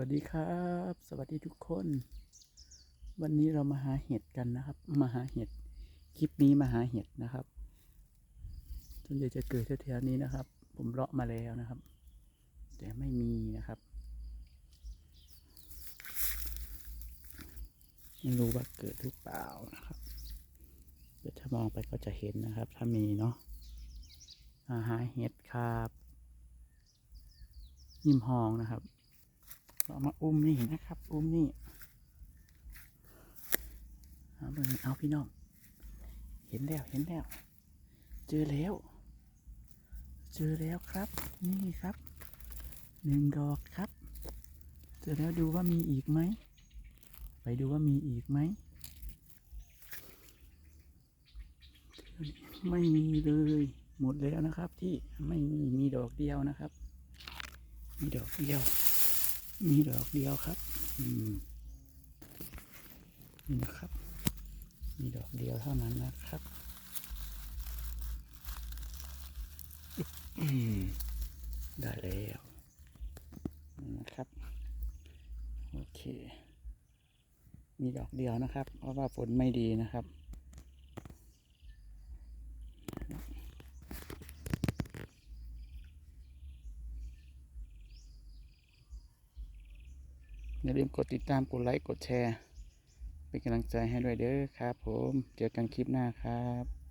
วัสดีครับ สวัสดีทุกคน วันนี้เรามาหาเห็ดกันนะครับ มาหาเห็ด คลิปนี้มาหาเห็ดนะครับส่วนใหญ่จะเกิดแถวๆนี้นะครับ ผมเลาะมาแล้วนะครับ แต่ไม่มีนะครับ ไม่รู้ว่าเกิดหรือเปล่านะครับเดี๋ยวถ้ามองไปก็จะเห็นนะครับ ถ้ามีเนาะมาหาเห็ดครับ ยิมหองนะครับ เรามาอุ้มนี่นะครับ อุ้มนี่เอาเบิ่งเอาพี่น้อง เห็นแล้ว เห็นแล้ว เจอแล้ว เจอแล้วครับ นี่ครับ หนึ่งดอกครับ เจอแล้วดูว่ามีอีกไหม ไปดูว่ามีอีกไหม ไม่มีเลย หมดแล้วนะครับที่ไม่มี มีดอกเดียวนะครับ มีดอกเดียว มีดอกเดียวครับ อืม นี่นะครับ มีดอกเดียวเท่านั้นนะครับ ได้แล้วนะครับ โอเค มีดอกเดียวนะครับ เพราะว่าฝนไม่ดีนะครับ อย่าลืมกดติดตาม กดไลค์ กดแชร์ เป็นกำลังใจให้ด้วยเด้อครับผม เจอกันคลิปหน้าครับ